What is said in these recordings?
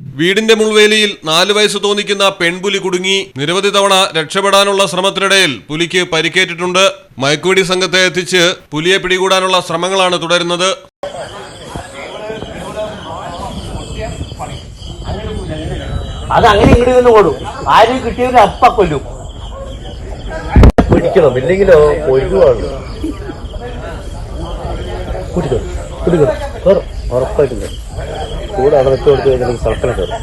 വീടിന്റെ മുൾവേലിയിൽ നാലു വയസ്സ് തോന്നിക്കുന്ന പെൺപുലി കുടുങ്ങി നിരവധി തവണ രക്ഷപ്പെടാനുള്ള ശ്രമത്തിനിടയിൽ പുലിക്ക് പരിക്കേറ്റിട്ടുണ്ട്. മയക്കുവെടി സംഘത്തെ എത്തിച്ച് പുലിയെ പിടികൂടാനുള്ള ശ്രമങ്ങളാണ് തുടരുന്നത്. അത് അങ്ങനെ ഇങ്ങോട്ട് നിന്ന് ഓടും. ആരും കിട്ടിയവര് അപ്പ കൊല്ലും. പിടിക്കണം. ഇല്ലെങ്കിലോ ഒഴിവാണ്. കുടിക്കണം കുടിക്കണം കയറും ഉറപ്പായിട്ടുണ്ട് കൂടെ വെച്ച് കൊടുത്ത് കഴിഞ്ഞാൽ സർക്കല കയറും.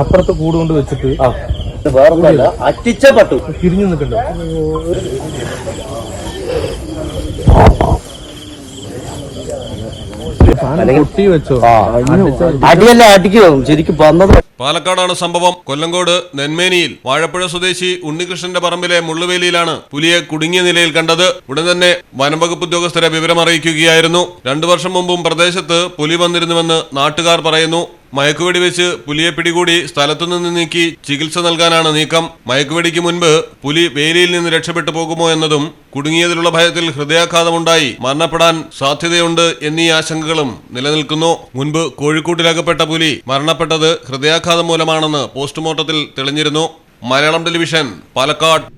അപ്പുറത്ത് കൂട് കൊണ്ട് വെച്ചിട്ട് ആ. ഇത് അറ്റിച്ച പട്ടു. തിരിഞ്ഞു നിൽക്കണ്ടോ. അടിയല്ല അടിക്കും. ശരിക്കും വന്നത് പാലക്കാടാണ് സംഭവം. കൊല്ലങ്കോട് നെന്മേനിയിൽ വാഴപ്പുഴ സ്വദേശി ഉണ്ണികൃഷ്ണന്റെ പറമ്പിലെ മുള്ളുവേലിയിലാണ് പുലിയെ കുടുങ്ങിയ നിലയിൽ കണ്ടത്. ഉടൻ തന്നെ വനംവകുപ്പ് ഉദ്യോഗസ്ഥരെ വിവരം അറിയിക്കുകയായിരുന്നു രണ്ടു വർഷം മുമ്പും പ്രദേശത്ത് പുലി വന്നിരുന്നുവെന്ന് നാട്ടുകാർ പറയുന്നു. മയക്കുവെടി വെച്ച് പുലിയെ പിടികൂടി സ്ഥലത്തുനിന്ന് നീക്കി ചികിത്സ നൽകാനാണ് നീക്കം. മയക്കുവെടിക്ക് മുൻപ് പുലി വേലിയിൽ നിന്ന് രക്ഷപ്പെട്ടു പോകുമോ എന്നതും കുടുങ്ങിയതിലുള്ള ഭയത്തിൽ ഹൃദയാഘാതമുണ്ടായി. മരണപ്പെടാൻ സാധ്യതയുണ്ട് എന്നീ ആശങ്കകളും നിലനിൽക്കുന്നു. മുൻപ് കോഴിക്കോട്ടിലകപ്പെട്ട പുലി മരണപ്പെട്ടത് ഹൃദയാഘാതം മൂലമാണെന്ന് പോസ്റ്റ്മോർട്ടത്തിൽ തെളിഞ്ഞിരുന്നു. മലയാളം ടെലിവിഷൻ പാലക്കാട്.